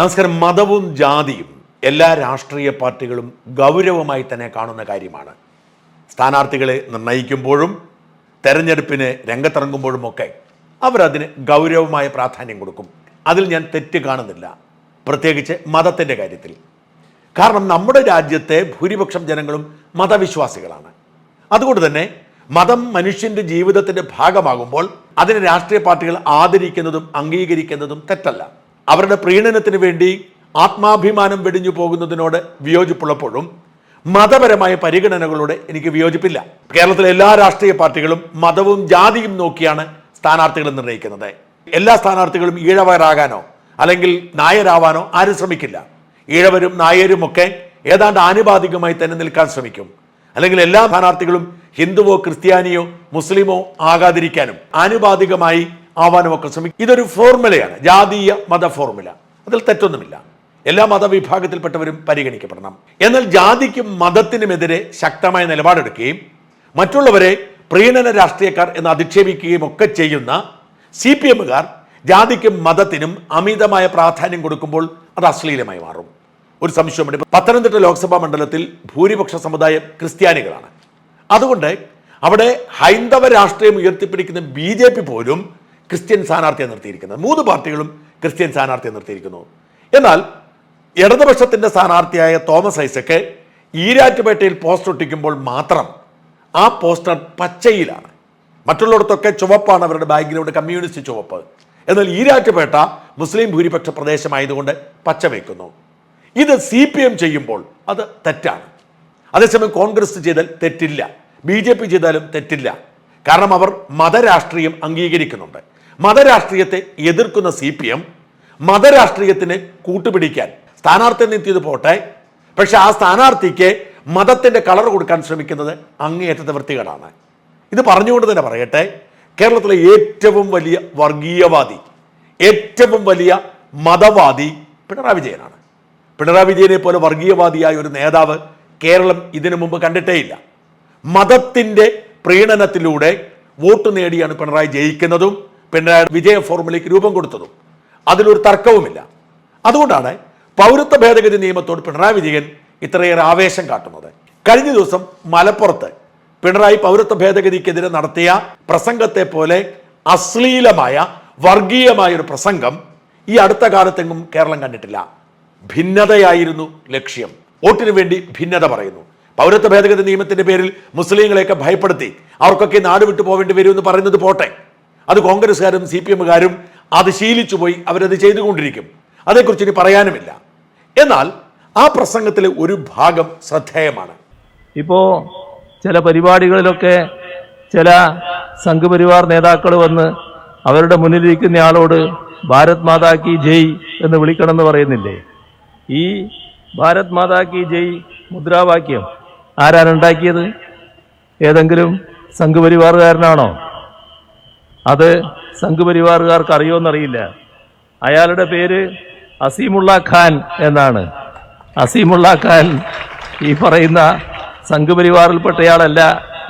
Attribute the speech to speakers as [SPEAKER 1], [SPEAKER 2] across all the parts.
[SPEAKER 1] നമസ്കാരം. മതവും ജാതിയും എല്ലാ രാഷ്ട്രീയ പാർട്ടികളും ഗൗരവമായി തന്നെ കാണുന്ന കാര്യമാണ്. സ്ഥാനാർത്ഥികളെ നിർണയിക്കുമ്പോഴും തെരഞ്ഞെടുപ്പിന് രംഗത്തിറങ്ങുമ്പോഴുമൊക്കെ അവരതിന് ഗൗരവമായ പ്രാധാന്യം കൊടുക്കും. അതിൽ ഞാൻ തെറ്റ് കാണുന്നില്ല പ്രത്യേകിച്ച് മതത്തിന്റെ കാര്യത്തിൽ. കാരണം നമ്മുടെ രാജ്യത്തെ ഭൂരിപക്ഷം ജനങ്ങളും മതവിശ്വാസികളാണ്. അതുകൊണ്ട് തന്നെ മതം മനുഷ്യന്റെ ജീവിതത്തിന്റെ ഭാഗമാകുമ്പോൾ അതിനെ രാഷ്ട്രീയ പാർട്ടികൾ ആദരിക്കുന്നതും അംഗീകരിക്കുന്നതും തെറ്റല്ല. അവരുടെ പ്രീണനത്തിന് വേണ്ടി ആത്മാഭിമാനം വെടിഞ്ഞു പോകുന്നതിനോട് വിയോജിപ്പുള്ളപ്പോഴും മതപരമായ പരിഗണനകളോടെ എനിക്ക് വിയോജിപ്പില്ല. കേരളത്തിലെ എല്ലാ രാഷ്ട്രീയ പാർട്ടികളും മതവും ജാതിയും നോക്കിയാണ് സ്ഥാനാർത്ഥികളെ നിർണയിക്കുന്നത് എല്ലാ സ്ഥാനാർത്ഥികളും ഈഴവരാകാനോ അല്ലെങ്കിൽ നായരാവാനോ ആരും ശ്രമിക്കില്ല. ഈഴവരും നായരും ഒക്കെ ഏതാണ്ട് ആനുപാതികമായി തന്നെ നിൽക്കാൻ ശ്രമിക്കും. അല്ലെങ്കിൽ എല്ലാ സ്ഥാനാർത്ഥികളും ഹിന്ദുവോ ക്രിസ്ത്യാനിയോ മുസ്ലിമോ ആകാതിരിക്കാനും ആനുപാതികമായി ആവാനും ഒക്കെ ശ്രമിക്കും. ഇതൊരു ഫോർമുലയാണ്. ജാതീയ മത ഫോർമുല. അതിൽ തെറ്റൊന്നുമില്ല. എല്ലാ മതവിഭാഗത്തിൽപ്പെട്ടവരും പരിഗണിക്കപ്പെടണം. എന്നാൽ ജാതിക്കും മതത്തിനുമെതിരെ ശക്തമായ നിലപാടെടുക്കുകയും മറ്റുള്ളവരെ പ്രീണന രാഷ്ട്രീയക്കാർ എന്ന് അധിക്ഷേപിക്കുകയും ഒക്കെ ചെയ്യുന്ന സി പി എമ്മുകാർ ജാതിക്കും മതത്തിനും അമിതമായ പ്രാധാന്യം കൊടുക്കുമ്പോൾ അത് അശ്ലീലമായി മാറും. ഒരു സംശയമുണ്ട് പത്തനംതിട്ട ലോക്സഭാ മണ്ഡലത്തിൽ ഭൂരിപക്ഷ സമുദായം ക്രിസ്ത്യാനികളാണ്. അതുകൊണ്ട് അവിടെ ഹൈന്ദവ രാഷ്ട്രീയം ഉയർത്തിപ്പിടിക്കുന്ന ബി പോലും ക്രിസ്ത്യൻ സ്ഥാനാർത്ഥിയെ നിർത്തിയിരിക്കുന്നത്. മൂന്ന് പാർട്ടികളും ക്രിസ്ത്യൻ സ്ഥാനാർത്ഥിയെ നിർത്തിയിരിക്കുന്നു. എന്നാൽ ഇടതുപക്ഷത്തിന്റെ സ്ഥാനാർത്ഥിയായ തോമസ് ഐസക്ക് ഈരാറ്റുപേട്ടയിൽ പോസ്റ്റർ ഒട്ടിക്കുമ്പോൾ മാത്രം ആ പോസ്റ്റർ പച്ചയിലാണ്. മറ്റുള്ളിടത്തൊക്കെ ചുവപ്പാണ് അവരുടെ ബാക്ക്ഗ്രൗണ്ട് കമ്മ്യൂണിസ്റ്റ് ചുവപ്പ്. എന്നാൽ ഈരാറ്റുപേട്ട മുസ്ലിം ഭൂരിപക്ഷ പ്രദേശമായതുകൊണ്ട് പച്ച വയ്ക്കുന്നു ഇത് സി പി എം ചെയ്യുമ്പോൾ അത് തെറ്റാണ്. അതേസമയം കോൺഗ്രസ് ചെയ്താൽ തെറ്റില്ല. ബി ജെ പി ചെയ്താലും തെറ്റില്ല. കാരണം അവർ മതരാഷ്ട്രീയം അംഗീകരിക്കുന്നുണ്ട്. മതരാഷ്ട്രീയത്തെ എതിർക്കുന്ന സി പി എം മതരാഷ്ട്രീയത്തിന് കൂട്ടുപിടിക്കാൻ സ്ഥാനാർത്ഥി നിർത്തിയത് പോട്ടെ? പക്ഷെ ആ സ്ഥാനാർത്ഥിക്ക് മതത്തിന്റെ കളർ കൊടുക്കാൻ ശ്രമിക്കുന്നത് അങ്ങേയറ്റത്തെ വൃത്തികേടാണ്. ഇത് പറഞ്ഞുകൊണ്ട് തന്നെ പറയട്ടെ കേരളത്തിലെ ഏറ്റവും വലിയ വർഗീയവാദി ഏറ്റവും വലിയ മതവാദി പിണറായി വിജയനാണ്. പിണറായി വിജയനെ പോലെ വർഗീയവാദിയായ ഒരു നേതാവ് കേരളം ഇതിനു മുമ്പ് കണ്ടിട്ടേയില്ല. മതത്തിന്റെ പ്രീണനത്തിലൂടെ വോട്ട് നേടിയാണ് പിണറായി ജയിക്കുന്നതും പിണറായി വിജയ ഫോർമുലയ്ക്ക് രൂപം കൊടുത്തതും അതിലൊരു തർക്കവുമില്ല. അതുകൊണ്ടാണ് പൗരത്വ ഭേദഗതി നിയമത്തോട് പിണറായി വിജയൻ ഇത്രയേറെ ആവേശം കാട്ടുന്നത്. കഴിഞ്ഞ ദിവസം മലപ്പുറത്ത് പിണറായി പൗരത്വ ഭേദഗതിക്കെതിരെ നടത്തിയ പ്രസംഗത്തെ പോലെ അശ്ലീലമായ വർഗീയമായ ഒരു പ്രസംഗം ഈ അടുത്ത കാലത്തെങ്ങും കേരളം കണ്ടിട്ടില്ല. ഭിന്നതയായിരുന്നു ലക്ഷ്യം. വോട്ടിനു വേണ്ടി ഭിന്നത പറയുന്നു. പൗരത്വ ഭേദഗതി നിയമത്തിന്റെ പേരിൽ മുസ്ലിങ്ങളെയൊക്കെ ഭയപ്പെടുത്തി അവർക്കൊക്കെ നാട് വിട്ടു പോവേണ്ടി വരുമെന്ന് പറയുന്നത് പോട്ടെ. അത് കോൺഗ്രസ്സുകാരും സി പി എമ്മുകാരും അത് ശീലിച്ചു പോയി അവരത് ചെയ്തുകൊണ്ടിരിക്കും. അതേക്കുറിച്ച് ഇനി പറയാനുമില്ല. എന്നാൽ ആ പ്രസംഗത്തിലെ ഒരു ഭാഗം ശ്രദ്ധേയമാണ്.
[SPEAKER 2] ഇപ്പോൾ ചില പരിപാടികളിലൊക്കെ ചില സംഘപരിവാർ നേതാക്കൾ വന്ന് അവരുടെ മുന്നിലിരിക്കുന്ന ആളോട് ഭാരത് മാതാ കി ജയ് എന്ന് വിളിക്കണമെന്ന് പറയുന്നില്ലേ? ഈ ഭാരത് മാതാ കി ജയ് മുദ്രാവാക്യം ആരാണ് ഉണ്ടാക്കിയത്? ഏതെങ്കിലും സംഘപരിവാറുകാരനാണോ? അത് സംഘപരിവാറുകാർക്ക് അറിയോന്നറിയില്ല അയാളുടെ പേര് അസീമുള്ള ഖാൻ എന്നാണ്. അസീമുള്ള ഖാൻ ഈ പറയുന്ന സംഘപരിവാറിൽപ്പെട്ടയാളല്ല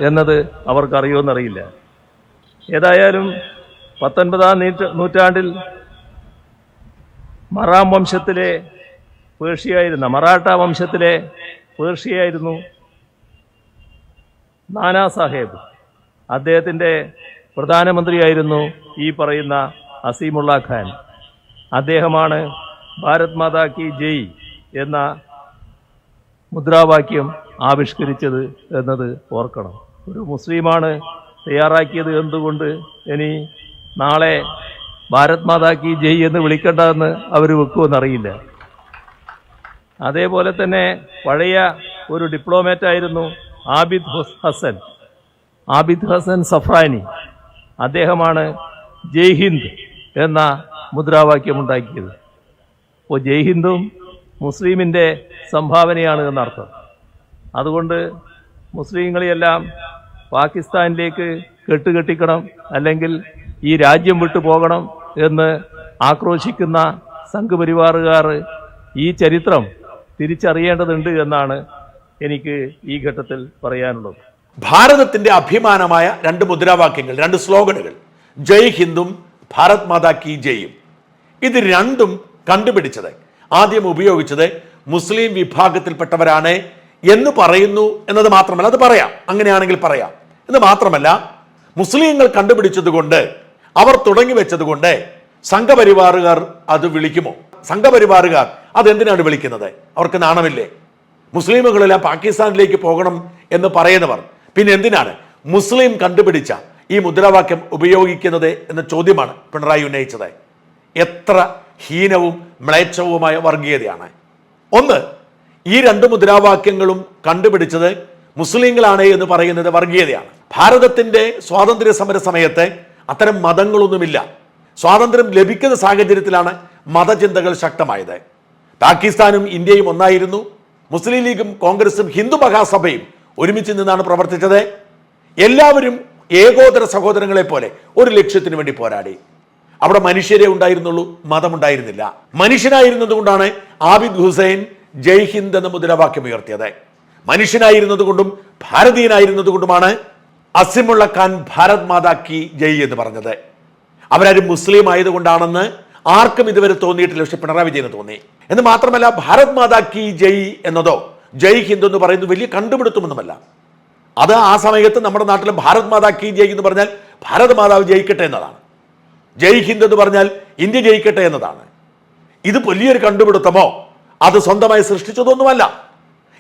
[SPEAKER 2] എന്നത് അവർക്ക് അറിയുമെന്നറിയില്ല ഏതായാലും പത്തൊൻപതാം നീറ്റ നൂറ്റാണ്ടിൽ മറാം വംശത്തിലെ പേർഷ്യയായിരുന്ന മറാഠ വംശത്തിലെ പേർഷ്യയായിരുന്നു നാനാ സാഹേബ്. അദ്ദേഹത്തിന്റെ പ്രധാനമന്ത്രിയായിരുന്നു ഈ പറയുന്ന അസീമുള്ള ഖാൻ. അദ്ദേഹമാണ് ഭാരത് മാതാ കി ജയ് എന്ന മുദ്രാവാക്യം ആവിഷ്കരിച്ചത് എന്നത് ഓർക്കണം. ഒരു മുസ്ലിമാണ് തയ്യാറാക്കിയത് എന്തുകൊണ്ട് ഇനി നാളെ ഭാരത് മാതാ കി ജയ് എന്ന് വിളിക്കേണ്ടതെന്ന് അവർ വെക്കുമെന്നറിയില്ല അതേപോലെ തന്നെ പഴയ ഒരു ഡിപ്ലോമാറ്റായിരുന്നു ആബിദ് ഹുസ് ഹസൻ. ആബിദ് ഹസൻ സഫ്രാനി. അദ്ദേഹമാണ് ജയ് ഹിന്ദ് എന്ന മുദ്രാവാക്യം ഉണ്ടാക്കിയത് അപ്പോൾ ജയ് ഹിന്ദും മുസ്ലിമിന്റെ സംഭാവനയാണ് എന്നർത്ഥം. അതുകൊണ്ട് മുസ്ലിങ്ങളെയെല്ലാം പാകിസ്ഥാനിലേക്ക് കെട്ടുകെട്ടിക്കണം അല്ലെങ്കിൽ ഈ രാജ്യം വിട്ടു പോകണം എന്ന് ആക്രോശിക്കുന്ന സംഘപരിവാറുകാർ ഈ ചരിത്രം തിരിച്ചറിയേണ്ടതുണ്ട് എന്നാണ് എനിക്ക് ഈ ഘട്ടത്തിൽ പറയാനുള്ളത്.
[SPEAKER 1] ഭാരതത്തിന്റെ അഭിമാനമായ രണ്ട് മുദ്രാവാക്യങ്ങൾ രണ്ട് സ്ലോഗനുകൾ. ജയ് ഹിന്ദും ഭാരത് മാതാ കി ജയും ഇത് രണ്ടും കണ്ടുപിടിച്ചത് ആദ്യം ഉപയോഗിച്ചത് മുസ്ലിം വിഭാഗത്തിൽപ്പെട്ടവരാണ് എന്ന് പറയുന്നു എന്നത് മാത്രമല്ല അത് പറയാം. അങ്ങനെയാണെങ്കിൽ പറയാം. എന്ന് മാത്രമല്ല മുസ്ലിങ്ങൾ കണ്ടുപിടിച്ചതുകൊണ്ട് അവർ തുടങ്ങി വെച്ചതുകൊണ്ട് സംഘപരിവാറുകാർ അത് വിളിക്കുമോ? സംഘപരിവാറുകാർ അതെന്തിനാണ് വിളിക്കുന്നത്? അവർക്ക് നാണമില്ലേ? മുസ്ലിമുകളെല്ലാം പാകിസ്ഥാനിലേക്ക് പോകണം എന്ന് പറയുന്നവർ പിന്നെ എന്തിനാണ് മുസ്ലിം കണ്ടുപിടിച്ച ഈ മുദ്രാവാക്യം ഉപയോഗിക്കുന്നത് എന്ന ചോദ്യമാണ് പിണറായി ഉന്നയിച്ചത്? എത്ര ഹീനവും മ്ലേച്ഛവുമായ വർഗീയതയാണ്. ഒന്ന് ഈ രണ്ട് മുദ്രാവാക്യങ്ങളും കണ്ടുപിടിച്ചത് മുസ്ലിങ്ങളാണ് എന്ന് പറയുന്നത് വർഗീയതയാണ്. ഭാരതത്തിന്റെ സ്വാതന്ത്ര്യ സമര സമയത്ത് അത്തരം മതങ്ങളൊന്നുമില്ല. സ്വാതന്ത്ര്യം ലഭിക്കുന്ന സാഹചര്യത്തിലാണ് മതചിന്തകൾ ശക്തമായത്. പാകിസ്ഥാനും ഇന്ത്യയും ഒന്നായിരുന്നു. മുസ്ലിം ലീഗും കോൺഗ്രസും ഹിന്ദു മഹാസഭയും ഒരുമിച്ച് നിന്നാണ് പ്രവർത്തിച്ചത്. എല്ലാവരും ഏകോദര സഹോദരങ്ങളെ പോലെ ഒരു ലക്ഷ്യത്തിന് വേണ്ടി പോരാടി. അവിടെ മനുഷ്യരെ ഉണ്ടായിരുന്നുള്ളൂ മതമുണ്ടായിരുന്നില്ല. മനുഷ്യനായിരുന്നത് കൊണ്ടാണ് ആബിദ് ഹുസൈൻ ജയ് ഹിന്ദ് എന്ന മുദ്രാവാക്യം ഉയർത്തിയത്. മനുഷ്യനായിരുന്നതുകൊണ്ടും കൊണ്ടും ഭാരതീയനായിരുന്നത് കൊണ്ടുമാണ് അസിമുള്ള ഖാൻ ഭാരത് മാതാ കി ജയ് എന്ന് പറഞ്ഞത്. അവരാരും മുസ്ലിം ആയതുകൊണ്ടാണെന്ന് ആർക്കും ഇതുവരെ തോന്നിയിട്ടില്ല. പക്ഷെ പിണറായി വിജയന് തോന്നി. എന്ന് മാത്രമല്ല ഭാരത് മാതാ കി ജയ് എന്നതോ ജയ് ഹിന്ദ് എന്ന് പറയുന്നത് വലിയ കണ്ടുപിടുത്തമൊന്നുമല്ല. അത് ആ സമയത്ത് നമ്മുടെ നാട്ടിൽ ഭാരത് മാതാ കി ജയ് എന്ന് പറഞ്ഞാൽ ഭാരത് മാതാവ് ജയിക്കട്ടെ എന്നതാണ്. ജയ് ഹിന്ദ് എന്ന് പറഞ്ഞാൽ ഇന്ത്യ ജയിക്കട്ടെ എന്നതാണ്. ഇത് വലിയൊരു കണ്ടുപിടുത്തമോ? അത് സ്വന്തമായി സൃഷ്ടിച്ചതൊന്നുമല്ല.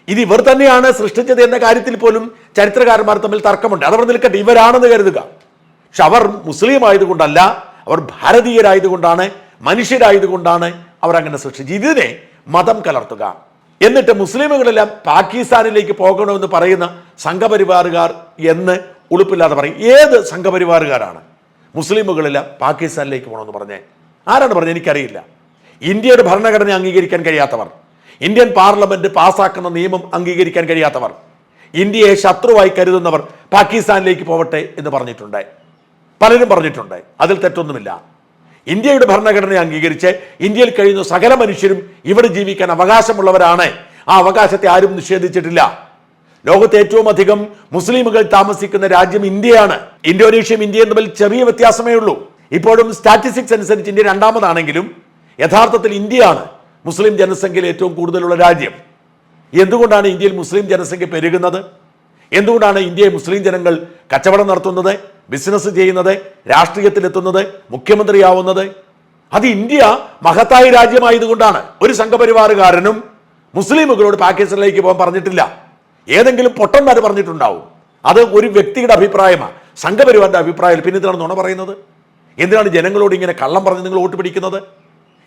[SPEAKER 1] ഇത് ഇവർ തന്നെയാണ് സൃഷ്ടിച്ചത് എന്ന കാര്യത്തിൽ പോലും ചരിത്രകാരന്മാർ തമ്മിൽ തർക്കമുണ്ട്. അതവർ നിൽക്കട്ടെ ഇവരാണെന്ന് കരുതുക. പക്ഷെ അവർ മുസ്ലിം ആയതുകൊണ്ടല്ല അവർ ഭാരതീയരായതുകൊണ്ടാണ് മനുഷ്യരായതുകൊണ്ടാണ് അവർ അങ്ങനെ സൃഷ്ടിച്ചത്. ഇതിനെ മതം കലർത്തുക. എന്നിട്ട് മുസ്ലിമുകളെല്ലാം പാകിസ്ഥാനിലേക്ക് പോകണമെന്ന് പറയുന്ന സംഘപരിവാറുകാർ എന്ന് ഉളുപ്പില്ലാതെ പറയും. ഏത് സംഘപരിവാറുകാരാണ്? മുസ്ലിമുകളെല്ലാം പാകിസ്ഥാനിലേക്ക് പോകണമെന്ന് പറഞ്ഞേ. ആരാണ് പറഞ്ഞത്? എനിക്കറിയില്ല. ഇന്ത്യയുടെ ഭരണഘടന അംഗീകരിക്കാൻ കഴിയാത്തവർ ഇന്ത്യൻ പാർലമെന്റ് പാസാക്കുന്ന നിയമം അംഗീകരിക്കാൻ കഴിയാത്തവർ ഇന്ത്യയെ ശത്രുവായി കരുതുന്നവർ പാകിസ്ഥാനിലേക്ക് പോവട്ടെ എന്ന് പറഞ്ഞിട്ടുണ്ട്. പലരും പറഞ്ഞിട്ടുണ്ട്. അതിൽ തെറ്റൊന്നുമില്ല. ഇന്ത്യയുടെ ഭരണഘടന അംഗീകരിച്ച് ഇന്ത്യയിൽ കഴിയുന്ന സകല മനുഷ്യരും ഇവിടെ ജീവിക്കാൻ അവകാശമുള്ളവരാണ്. ആ അവകാശത്തെ ആരും നിഷേധിച്ചിട്ടില്ല. ലോകത്തെ ഏറ്റവും അധികം മുസ്ലിമുകൾ താമസിക്കുന്ന രാജ്യം ഇന്ത്യയാണ്. ഇന്തോനേഷ്യയും ഇന്ത്യയും തമ്മിൽ ചെറിയ വ്യത്യാസമേ ഉള്ളൂ. ഇപ്പോഴും സ്റ്റാറ്റിസ്റ്റിക്സ് അനുസരിച്ച് ഇന്ത്യ രണ്ടാമതാണെങ്കിലും യഥാർത്ഥത്തിൽ ഇന്ത്യയാണ് മുസ്ലിം ജനസംഖ്യയിൽ ഏറ്റവും കൂടുതലുള്ള രാജ്യം. എന്തുകൊണ്ടാണ് ഇന്ത്യയിൽ മുസ്ലിം ജനസംഖ്യ പെരുകുന്നത്? എന്തുകൊണ്ടാണ് ഇന്ത്യയെ മുസ്ലിം ജനങ്ങൾ കച്ചവടം നടത്തുന്നത് ബിസിനസ് ചെയ്യുന്നത് രാഷ്ട്രീയത്തിലെത്തുന്നത് മുഖ്യമന്ത്രിയാവുന്നത്? അത് ഇന്ത്യ മഹത്തായ രാജ്യമായതുകൊണ്ടാണ്. ഒരു സംഘപരിവാറുകാരനും മുസ്ലിമുകളോട് പാകിസ്ഥാനിലേക്ക് പോകാൻ പറഞ്ഞിട്ടില്ല. ഏതെങ്കിലും പൊട്ടന്മാർ പറഞ്ഞിട്ടുണ്ടാവും. അത് ഒരു വ്യക്തിയുടെ അഭിപ്രായമാണ്. സംഘപരിവാറിന്റെ അഭിപ്രായം പിന്നെ എന്തിനാണ് നുണ പറയുന്നത്? എന്തിനാണ് ജനങ്ങളോട് ഇങ്ങനെ കള്ളം പറഞ്ഞ് നിങ്ങൾ വോട്ട് പിടിക്കുന്നത്?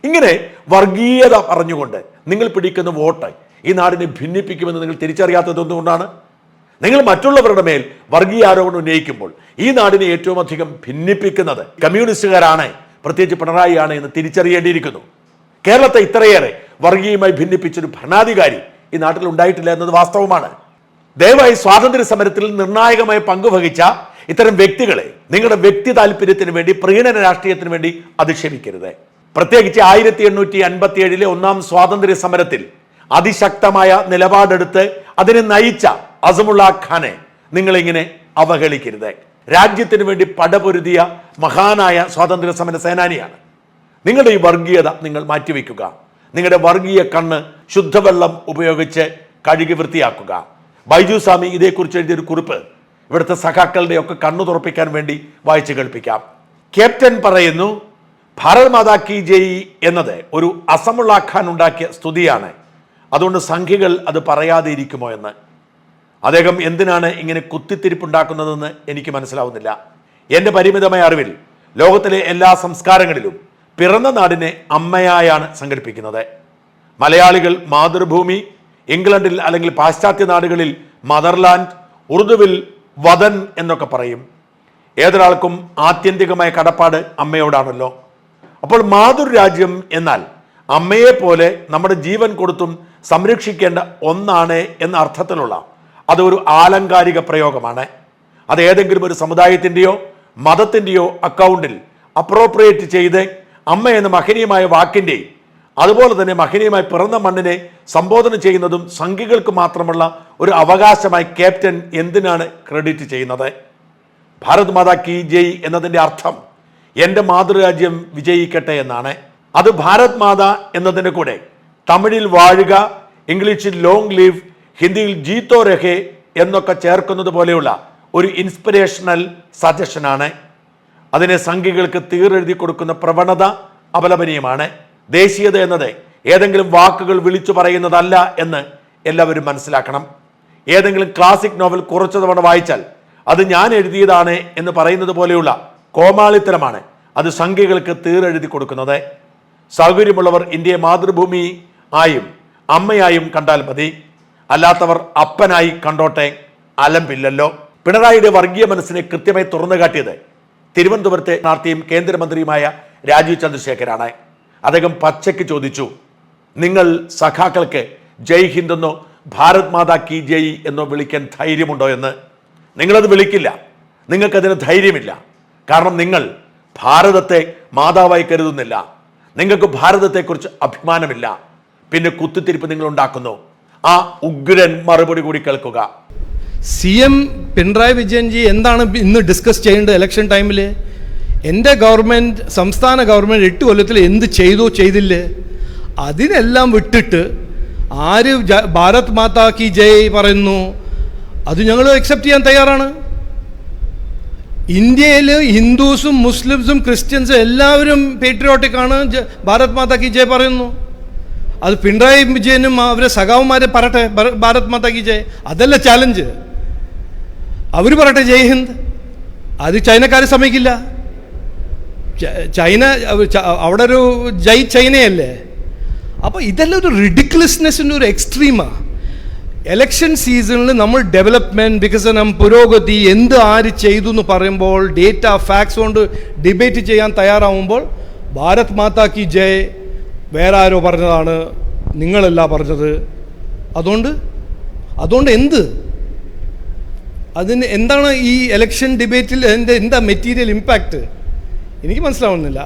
[SPEAKER 1] ഇങ്ങനെ വർഗീയത പറഞ്ഞുകൊണ്ട് നിങ്ങൾ പിടിക്കുന്ന വോട്ട് ഈ നാടിനെ ഭിന്നിപ്പിക്കുമെന്ന് നിങ്ങൾ തിരിച്ചറിയാത്തത് എന്തുകൊണ്ടാണ്? നിങ്ങൾ മറ്റുള്ളവരുടെ മേൽ വർഗീയ ആരോപണം ഉന്നയിക്കുമ്പോൾ ഈ നാടിനെ ഏറ്റവും അധികം ഭിന്നിപ്പിക്കുന്നത് കമ്മ്യൂണിസ്റ്റുകാരാണ്. പ്രത്യേകിച്ച് പിണറായിയാണ് എന്ന് തിരിച്ചറിയേണ്ടിയിരിക്കുന്നു. കേരളത്തെ ഇത്രയേറെ വർഗീയമായി ഭിന്നിപ്പിച്ചൊരു ഭരണാധികാരി ഈ നാട്ടിൽ ഉണ്ടായിട്ടില്ല എന്നത് വാസ്തവമാണ്. ദയവായി സ്വാതന്ത്ര്യ സമരത്തിൽ നിർണായകമായി പങ്കുവഹിച്ച ഇത്തരം വ്യക്തികളെ നിങ്ങളുടെ വ്യക്തി താല്പര്യത്തിന് വേണ്ടി പ്രീണന രാഷ്ട്രീയത്തിന് വേണ്ടി അധിക്ഷേപിക്കരുത്. പ്രത്യേകിച്ച് ആയിരത്തി എണ്ണൂറ്റി അൻപത്തി ഏഴിലെ ഒന്നാം സ്വാതന്ത്ര്യ സമരത്തിൽ അതിശക്തമായ നിലപാടെടുത്ത് അതിനെ നയിച്ച അസമുള്ള ഖാനെ നിങ്ങളിങ്ങനെ അവഹേളിക്കരുത്. രാജ്യത്തിന് വേണ്ടി പടപൊരുതിയ മഹാനായ സ്വാതന്ത്ര്യ സമര സേനാനിയാണ്. നിങ്ങളുടെ ഈ വർഗീയത നിങ്ങൾ മാറ്റിവെക്കുക. നിങ്ങളുടെ വർഗീയ കണ്ണ് ശുദ്ധവെള്ളം ഉപയോഗിച്ച് കഴുകി വൃത്തിയാക്കുക. ബൈജു സ്വാമി ഇതേക്കുറിച്ച് എഴുതിയൊരു കുറിപ്പ്. ഇവിടുത്തെ സഖാക്കളുടെ ഒക്കെ കണ്ണു തുറപ്പിക്കാൻ വേണ്ടി വായിച്ചു കേൾപ്പിക്കാം. ക്യാപ്റ്റൻ പറയുന്നു ഭാരത് മാതാ കി ജയ് എന്നത് ഒരു അസമുള്ള ഖാൻ ഉണ്ടാക്കിയ സ്തുതിയാണ്. അതുകൊണ്ട് സംഖ്യകൾ അത് പറയാതെ ഇരിക്കുമോ എന്ന് അദ്ദേഹം എന്തിനാണ് ഇങ്ങനെ കുത്തിത്തിരിപ്പുണ്ടാക്കുന്നതെന്ന് എനിക്ക് മനസ്സിലാവുന്നില്ല. എന്റെ പരിമിതമായ അറിവിൽ ലോകത്തിലെ എല്ലാ സംസ്കാരങ്ങളിലും പിറന്ന നാടിനെ അമ്മയായാണ് സംഘടിപ്പിക്കുന്നത്. മലയാളികൾ മാതൃഭൂമി ഇംഗ്ലണ്ടിൽ അല്ലെങ്കിൽ പാശ്ചാത്യ നാടുകളിൽ മദർലാൻഡ് ഉറുദുവിൽ വതൻ എന്നൊക്കെ പറയും. ഏതൊരാൾക്കും ആത്യന്തികമായ കടപ്പാട് അമ്മയോടാണല്ലോ. അപ്പോൾ മാതൃരാജ്യം എന്നാൽ അമ്മയെപ്പോലെ നമ്മുടെ ജീവൻ കൊടുത്തും സംരക്ഷിക്കേണ്ട ഒന്നാണ് എന്ന അർത്ഥത്തിലുള്ള അതൊരു ആലങ്കാരിക പ്രയോഗമാണ്. അത് ഏതെങ്കിലും ഒരു സമുദായത്തിന്റെയോ മതത്തിന്റെയോ അക്കൗണ്ടിൽ അപ്രോപ്രിയേറ്റ് ചെയ്ത് അമ്മ എന്ന മഹനീയമായ വാക്കിന്റെ അതുപോലെ തന്നെ മഹനീയമായി പിറന്ന മണ്ണിനെ സംബോധന ചെയ്യുന്നതും സംഘികൾക്ക് മാത്രമുള്ള ഒരു അവകാശമായി ക്യാപ്റ്റൻ എന്തിനാണ് ക്രെഡിറ്റ് ചെയ്യുന്നത്? ഭാരത് മാതാ കി ജയ് എന്നതിന്റെ അർത്ഥം എന്റെ മാതൃരാജ്യം വിജയിക്കട്ടെ എന്നാണ്. അത് ഭാരത് മാത എന്നതിന്റെ കൂടെ തമിഴിൽ വാഴുക ഇംഗ്ലീഷിൽ ലോങ് ലീവ് ഹിന്ദിയിൽ ജീത്തോ രഹേ എന്നൊക്കെ ചേർക്കുന്നത് പോലെയുള്ള ഒരു ഇൻസ്പിരേഷണൽ സജഷനാണ് അതിനെ സംഘികൾക്ക് തീരെഴുതി കൊടുക്കുന്ന പ്രവണത അപലപനീയമാണ്. ദേശീയത എന്നത് ഏതെങ്കിലും വാക്കുകൾ വിളിച്ചു പറയുന്നതല്ല എന്ന് എല്ലാവരും മനസ്സിലാക്കണം. ഏതെങ്കിലും ക്ലാസിക് നോവൽ കുറച്ചു തവണ വായിച്ചാൽ അത് ഞാൻ എഴുതിയതാണ് എന്ന് പറയുന്നത് പോലെയുള്ള കോമാളിത്തരമാണ് അത് സംഖ്യകൾക്ക് തീരെഴുതി കൊടുക്കുന്നത്. സൗകര്യമുള്ളവർ ഇന്ത്യയെ മാതൃഭൂമി ആയും അമ്മയായും കണ്ടാൽ മതി. അല്ലാത്തവർ അപ്പനായി കണ്ടോട്ടെ അലമ്പില്ലല്ലോ. പിണറായിയുടെ വർഗീയ മനസ്സിനെ കൃത്യമായി തുറന്നു കാട്ടിയത് തിരുവനന്തപുരത്തെ സ്ഥാനാർത്ഥിയും കേന്ദ്രമന്ത്രിയുമായ രാജീവ് ചന്ദ്രശേഖരാണ്. അദ്ദേഹം പച്ചയ്ക്ക് ചോദിച്ചു നിങ്ങൾ സഖാക്കൾക്ക് ജയ് ഹിന്ദ് എന്നോ ഭാരത് മാതാ കി ജയ് എന്നോ വിളിക്കാൻ ധൈര്യമുണ്ടോ എന്ന്? നിങ്ങളത് വിളിക്കില്ല. നിങ്ങൾക്കതിന് ധൈര്യമില്ല. കാരണം നിങ്ങൾ ഭാരതത്തെ മാതാവായി കരുതുന്നില്ല. നിങ്ങൾക്ക് ഭാരതത്തെക്കുറിച്ച് അഭിമാനമില്ല. പിന്നെ കുത്തിത്തിരിപ്പ് നിങ്ങൾ ഉണ്ടാക്കുന്നു ആ ഉഗ്രൻ മറുപടി കൂടി കേൾക്കുക.
[SPEAKER 3] സി എം പിണറായി വിജയൻജി എന്താണ് ഇന്ന് ഡിസ്കസ് ചെയ്യേണ്ടത് ഇലക്ഷൻ ടൈമിൽ എന്റെ ഗവൺമെന്റ് സംസ്ഥാന ഗവൺമെന്റ് എട്ട് കൊല്ലത്തിൽ എന്ത് ചെയ്തോ ചെയ്തില്ലേ? അതിനെല്ലാം വിട്ടിട്ട് ആര് ഭാരത് മാതാ കി ജയ് പറയുന്നു അത് ഞങ്ങൾ അക്സെപ്റ്റ് ചെയ്യാൻ തയ്യാറാണ്. ഇന്ത്യയിൽ ഹിന്ദുസും മുസ്ലിംസും ക്രിസ്ത്യൻസും എല്ലാവരും പേട്രിയോട്ടിക്കാണ് ഭാരത് മാതാ കി ജയ് പറയുന്നു. അത് പിണറായി വിജയനും അവരെ സഖാവുമാരെ പറട്ടെ ഭര- ഭാരത് മാതാ കി ജയ്. അതല്ല ചാലഞ്ച് അവർ പറട്ടെ ജയ് ഹിന്ദ്. അത് ചൈനക്കാർ സമ്മതിക്കില്ല. ചൈന അവിടെ ഒരു ജയ് ചൈനയല്ലേ? അപ്പോൾ ഇതെല്ലാം ഒരു റിഡിക്കുലസ്നെസ്സിന്റെ ഒരു എക്സ്ട്രീമാണ് എലക്ഷൻ സീസണിൽ നമ്മൾ ഡെവലപ്മെന്റ് വികസനം പുരോഗതി എന്ത് ആര് ചെയ്തു എന്ന് പറയുമ്പോൾ ഡേറ്റ ഫാക്സ് കൊണ്ട് ഡിബേറ്റ് ചെയ്യാൻ തയ്യാറാവുമ്പോൾ ഭാരത് മാതാ കി ജയ് വേറെ ആരോ പറഞ്ഞതാണ് നിങ്ങളല്ല പറഞ്ഞത്. അതുകൊണ്ട് അതുകൊണ്ട് എന്ത്? അതിന് എന്താണ് ഈ എലക്ഷൻ ഡിബേറ്റിൽ എന്റെ എന്താ മെറ്റീരിയൽ ഇമ്പാക്റ്റ് എനിക്ക് മനസ്സിലാവുന്നില്ല.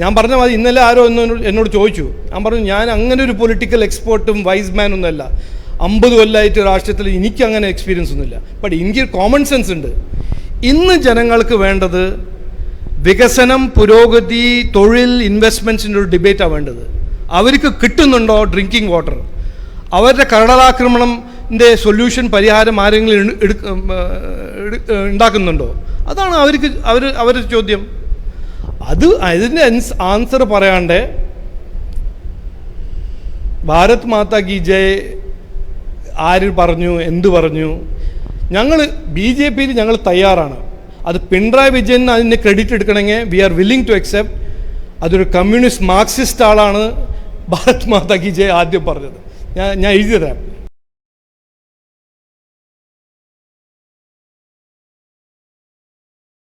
[SPEAKER 3] ഞാൻ പറഞ്ഞ മതി ഇന്നലെ ആരോ എന്നോട് എന്നോട് ചോദിച്ചു. ഞാൻ പറഞ്ഞു ഞാൻ അങ്ങനെ ഒരു പൊളിറ്റിക്കൽ എക്സ്പേർട്ടും വൈസ് മാൻ ഒന്നുമല്ല അമ്പത് കൊല്ലമായിട്ട് രാഷ്ട്രീയത്തിൽ എനിക്ക് അങ്ങനെ എക്സ്പീരിയൻസ് ഒന്നുമില്ല. ബട്ട് എനിക്ക് കോമൺ സെൻസ് ഉണ്ട്. ഇന്ന് ജനങ്ങൾക്ക് വേണ്ടത് വികസനം പുരോഗതി തൊഴിൽ ഇൻവെസ്റ്റ്മെന്റ്സിന്റെ ഒരു ഡിബേറ്റാണ് വേണ്ടത്. അവർക്ക് കിട്ടുന്നുണ്ടോ ഡ്രിങ്കിങ് വാട്ടർ അവരുടെ കരടലാക്രമണത്തിന്റെ സൊല്യൂഷൻ പരിഹാരം ആരെങ്കിലും ഉണ്ടാക്കുന്നുണ്ടോ? അതാണ് അവർക്ക് അവർ അവരുടെ ചോദ്യം. അത് അതിന്റെ ആൻസർ പറയാണ്ട് ഭാരത് മാതാ കി ജയ് ആര് പറഞ്ഞു എന്തു പറഞ്ഞു? ഞങ്ങൾ ബി ജെ പിയിൽ ഞങ്ങൾ തയ്യാറാണ്. അത് പിണറായി വിജയൻ അതിന് ക്രെഡിറ്റ് എടുക്കണമെങ്കിൽ we are willing to accept അതൊരു കമ്മ്യൂണിസ്റ്റ് മാർക്സിസ്റ്റ് ആളാണ്. ഭാരത് മാതാ കി ജയ് ആദ്യം പറഞ്ഞത്. ഞാൻ ഞാൻ എഴുതി